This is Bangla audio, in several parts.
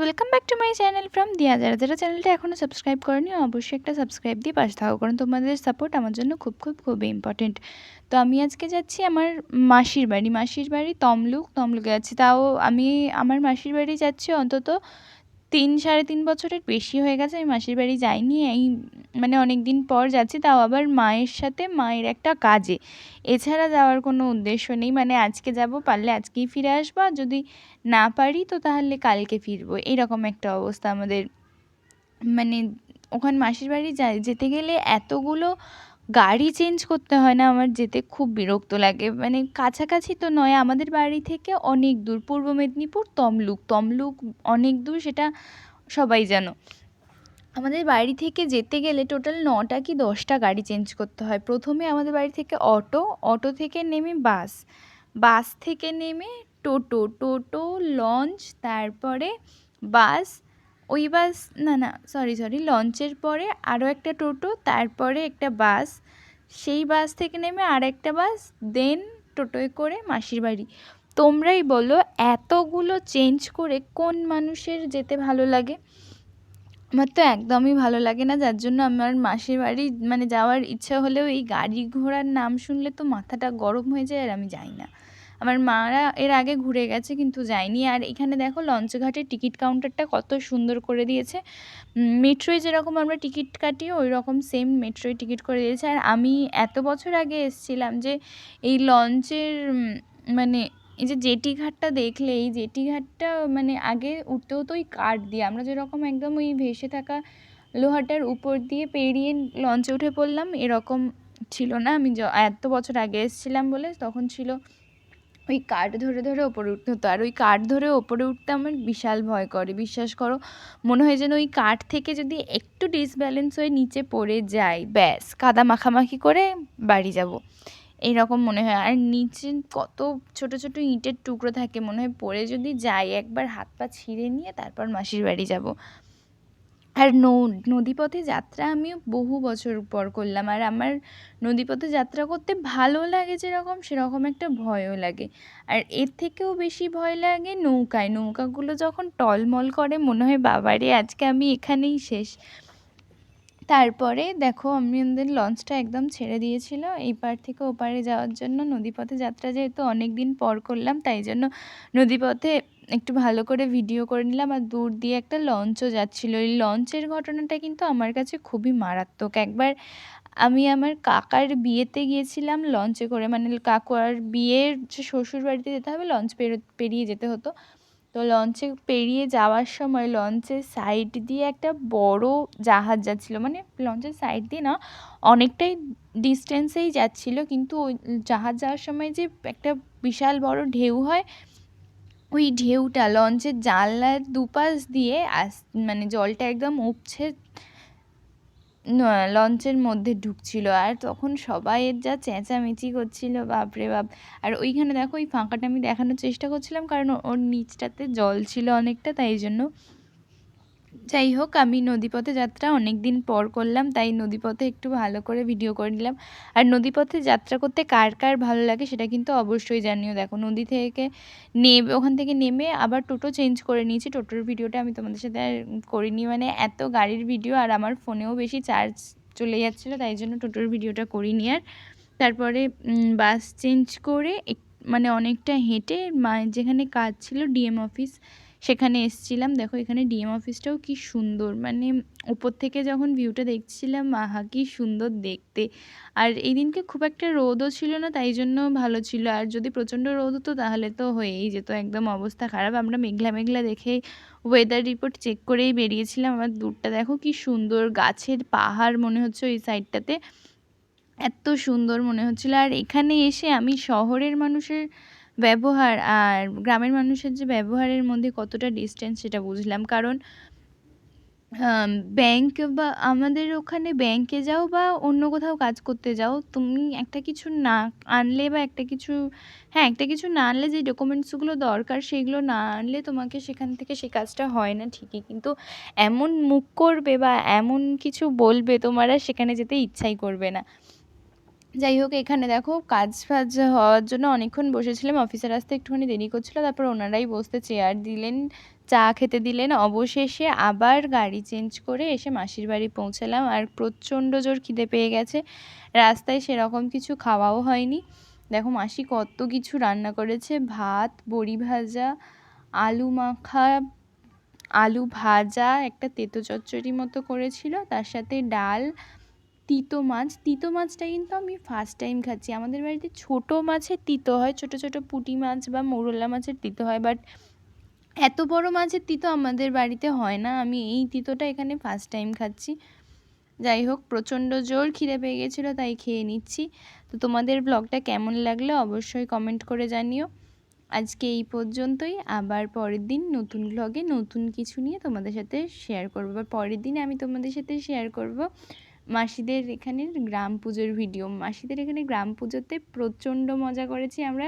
Welcome back to my channel from Diya যারা যারা চ্যানেলটা এখনও সাবস্ক্রাইব করেনি, অবশ্যই একটা সাবস্ক্রাইব দিয়ে পাশে থাকো, কারণ তোমাদের সাপোর্ট আমার জন্য খুব খুব খুবই ইম্পর্টেন্ট তো আমি আজকে যাচ্ছি আমার মাসির বাড়ি। মাসির বাড়ি তমলুক, তমলুকে যাচ্ছি। তাও আমি, আমার মাসির বাড়ি যাচ্ছি অন্তত তিন, সাড়ে তিন বছরের বেশি হয়ে গেছে, আমি মাসির বাড়ি যাইনি, এই মানে অনেক দিন পর যাচ্ছি, তাও আবার মায়ের সাথে মায়ের একটা কাজে। এছাড়া যাওয়ার কোনো উদ্দেশ্য নেই মানে আজকে যাব, পারলে আজকেই ফিরে আসব, আর যদি না পারি, তো তাহলে কালকে ফিরবো। এরকম একটা অবস্থা আমাদের। মানে ওখানে মাসির বাড়ি যাই, যেতে গেলে এতগুলো গাড়ি চেঞ্জ করতে হয় না, আমার যেতে খুব বিরক্ত লাগে। মানে কাছাকাছি তো নয়, আমাদের বাড়ি থেকে অনেক দূর, পূর্ব মেদিনীপুর, তমলুক। তমলুক অনেক দূর, সেটা সবাই জানো। আমাদের বাড়ি থেকে যেতে গেলে টোটাল নটা কি দশটা গাড়ি চেঞ্জ করতে হয়। প্রথমে আমাদের বাড়ি থেকে অটো অটো থেকে নেমে বাস। বাস থেকে নেমে টোটো টোটো, লঞ্চ, তারপরে বাস ওই বাস, না না সরি সরি লঞ্চের পরে আরও একটা টোটো, তারপরে একটা বাস। সেই বাস থেকে নেমে আর একটা বাস দেন টোটোয় করে মাসির বাড়ি। তোমরাই বলো, এতগুলো চেঞ্জ করে কোন মানুষের যেতে ভালো লাগে? আমার তো একদমই ভালো লাগে না, যার জন্য আমার মাসির বাড়ি মানে যাওয়ার ইচ্ছা হলেও এই গাড়ি ঘোড়ার নাম শুনলে তো মাথাটা গরম হয়ে যায় আর আমি যাই না। আমার মারা এর আগে ঘুরে গেছে, কিন্তু যায়নি। আর এখানে দেখো, লঞ্চঘাটের টিকিট কাউন্টারটা কত সুন্দর করে দিয়েছে। মেট্রোয় যেরকম আমরা টিকিট কাটি ওই রকম সেম মেট্রোয় টিকিট করে দিয়েছে। আর আমি এত বছর আগে এসেছিলাম যে, এই লঞ্চের মানে এই যে জেটি ঘাটটা দেখলে, এই জেটি ঘাটটা মানে আগে উঠতে হতো ওই কাঠ দিয়ে। আমরা যেরকম একদম ওই ভেসে থাকা লোহাটার উপর দিয়ে পেরিয়ে লঞ্চে উঠে পড়লাম, এরকম ছিল না। আমি এত বছর আগে এসেছিলাম বলে তখন ছিল ওই কাঠ ধরে ধরে ওপরে উঠতে হতো। আর ওই কাঠ ধরে ওপরে উঠতে আমার বিশাল ভয় করে। বিশ্বাস করো, মনে হয় যেন ওই কাঠ থেকে যদি একটু ডিসব্যালেন্স হয়ে নিচে পড়ে যায় ব্যাস, কাদা মাখামাখি করে বাড়ি যাব। এইরকম মনে হয়। আর নিচে কত ছোট ছোট ইঁটের টুকরো থাকে, মনে হয় পড়ে যদি যাই, একবার হাত পা ছিঁড়ে নিয়ে তারপর মাসির বাড়ি যাব। আর নৌ, নদীপথে যাত্রা আমিও বহু বছর পর করলাম। আর আমার নদীপথে যাত্রা করতে ভালো লাগে যেরকম, সেরকম একটা ভয়ও লাগে। আর এর থেকেও বেশি ভয় লাগে নৌকায়। নৌকাগুলো যখন টলমল করে, মনে হয়, বাবারে, আজকে আমি এখানেই শেষ। তারপরে দেখো, আমি আমাদের লঞ্চটা একদম ছেড়ে দিয়েছিল। এই পার থেকে ওপারে যাওয়ার জন্য নদীপথে যাত্রা যেহেতু অনেক দিন পর করলাম, তাই জন্য নদীপথে একটু ভালো করে ভিডিও করে নিলাম আর দূর দিয়ে একটা লঞ্চও যাচ্ছিল। এই লঞ্চের ঘটনাটা কিন্তু আমার কাছে খুবই মারাত্মক। একবার আমি আমার কাকার বিয়েতে গিয়েছিলাম লঞ্চে করে মানে কাকুয়ার বিয়ের যে শ্বশুর বাড়িতে যেতে হবে, লঞ্চ পেরিয়ে যেতে হতো। তো লঞ্চে পেরিয়ে যাওয়ার সময় লঞ্চের সাইড দিয়ে একটা বড় জাহাজ যাচ্ছিল। মানে লঞ্চের সাইড দিয়ে না, অনেকটাই ডিস্টেন্সেই যাচ্ছিল। কিন্তু ওই জাহাজ যাওয়ার সময় যে একটা বিশাল বড় ঢেউ হয় ওই ঢেউটা, লঞ্চের জানলার দুপাশ দিয়ে আস মানে জলটা একদম উপছে লঞ্চের মধ্যে ঢুকছিল। আর তখন সবাইয়ের যা চেঁচামেচি করছিল, বাপরে বাপ। আর ওইখানে দেখো, ওই ফাঁকাটা আমি দেখানোর চেষ্টা করছিলাম, কারণ ওর নিচটাতে জল ছিল অনেকটা, তাই জন্য যাই হোক, আমি নদীপথে যাত্রা অনেক দিন পর করলাম, তাই নদীপথে একটু ভালো করে ভিডিও করে নিলাম। আর নদীপথে যাত্রা করতে কার কার ভালো লাগে সেটা কিন্তু অবশ্যই জানিও। দেখো, নদী থেকে নেমে, ওখান থেকে নেমে আবার টোটো চেঞ্জ করে নিয়েছি। টোটোর ভিডিওটা আমি তোমাদের সাথে আর করিনি মানে এত গাড়ির ভিডিও আর আমার ফোনেও বেশি চার্জ চলে যাচ্ছিল, তাই জন্য টোটোর ভিডিওটা করিনি আর। তারপরে বাস চেঞ্জ করে মানে অনেকটা হেঁটে যেখানে কাজ ছিল ডিএম অফিস সেখানে এসছিলাম। দেখো, এখানে ডিএম অফিসটাও কি সুন্দর। মানে উপর থেকে যখন ভিউটা দেখছিলাম, আহা, কি সুন্দর দেখতে। আর এই দিনকে খুব একটা রোদও ছিল না, তাই জন্য ভালো ছিল। আর যদি প্রচণ্ড রোদ হতো, তাহলে তো হয়েই যেত। একদম অবস্থা খারাপ। আমরা মেঘলা মেঘলা দেখে ওয়েদার রিপোর্ট চেক করেই বেরিয়েছিলাম। আমার দূরটা দেখো কি সুন্দর। গাছের পাহাড় মনে হচ্ছে ওই সাইডটাতে এত সুন্দর মনে হচ্ছিল। আর এখানে এসে আমি শহরের মানুষের ব্যবহার আর গ্রামের মানুষের যে ব্যবহারের মধ্যে কতটা ডিস্টেন্স সেটা বুঝলাম। কারণ ব্যাংক বা আমাদের ওখানে ব্যাংকে যাও বা অন্য কোথাও কাজ করতে যাও, তুমি একটা কিছু না আনলে বা একটা কিছু হ্যাঁ একটা কিছু না আনলে যে ডকুমেন্টসগুলো দরকার সেগুলো না আনলে তোমাকে সেখান থেকে সে কাজটা হয় না ঠিকই। কিন্তু এমন মুখ করবে বা এমন কিছু বলবে তোমার আর সেখানে যেতে ইচ্ছাই করবে না। যাই হোক, এখানে দেখো কাজ ফাজ হওয়ার জন্য অনেকক্ষণ বসেছিলাম। অফিসের আসতে একটুখানি দেরি করছিল, তারপর ওনারাই বসতে চেয়ার দিলেন, চা খেতে দিলেন। অবশেষে আবার গাড়ি চেঞ্জ করে এসে মাসির বাড়ি পৌঁছালাম আর প্রচণ্ড জোর খিদে পেয়ে গেছে। রাস্তায় সেরকম কিছু খাওয়াও হয়নি। দেখো মাসি কত কিছু রান্না করেছে, ভাত, বড়ি ভাজা, আলু মাখা, আলু ভাজা, একটা তেতো চচ্চড়ি মতো করেছিল, তার সাথে ডাল তিতো মাছ। তিতো মাছটা কিন্তু আমি ফার্স্ট টাইম খাচ্ছি। আমাদের বাড়িতে ছোটো মাছের তিতো হয়, ছোটো ছোটো পুঁটি মাছ বা মৌরলা মাছের তিতো হয় বাট এত বড় মাছের তিতো আমাদের বাড়িতে হয় না। আমি এই তিতোটা এখানে ফার্স্ট টাইম খাচ্ছি। যাই হোক, প্রচণ্ড জোর খিদে পেয়ে গেছিল, তাই খেয়ে নিচ্ছি। তো তোমাদের ব্লগটা কেমন লাগল অবশ্যই কমেন্ট করে জানিও। আজকে এই পর্যন্তই। আবার পরের দিন নতুন ব্লগে নতুন কিছু নিয়ে তোমাদের সাথে শেয়ার করব। বা পরের দিন আমি তোমাদের সাথে শেয়ার করব। মাসিদের এখানের গ্রাম পুজোর ভিডিও মাসিদের এখানে গ্রাম পুজোতে প্রচণ্ড মজা করেছি। আমরা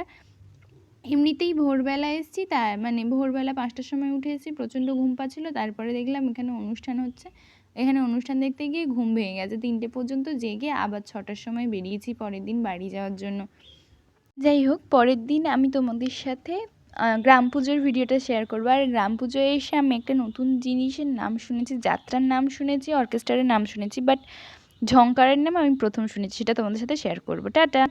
এমনিতেই ভোরবেলা এসেছি, তা মানে ভোরবেলা পাঁচটার সময় উঠে এসেছি, প্রচণ্ড ঘুম পাচ্ছিলো, তারপরে দেখলাম এখানে অনুষ্ঠান হচ্ছে। এখানে অনুষ্ঠান দেখতে গিয়ে ঘুম ভেঙে গেছে, তিনটে পর্যন্ত জেগে আবার ছটার সময় বেরিয়েছি পরের দিন বাড়ি যাওয়ার জন্য। যাই হোক, পরের দিন আমি তোমাদের সাথে গ্রাম পুজোর ভিডিওটা শেয়ার করব। আর গ্রাম পুজোয় এসে আমি একটা নতুন জিনিসের নাম শুনেছি, যাত্রার নাম শুনেছি অর্কেস্ট্রারের নাম শুনেছি বাট ঝংকারের নাম আমি প্রথম শুনেছি, সেটা তোমাদের সাথে শেয়ার করব। টাটা!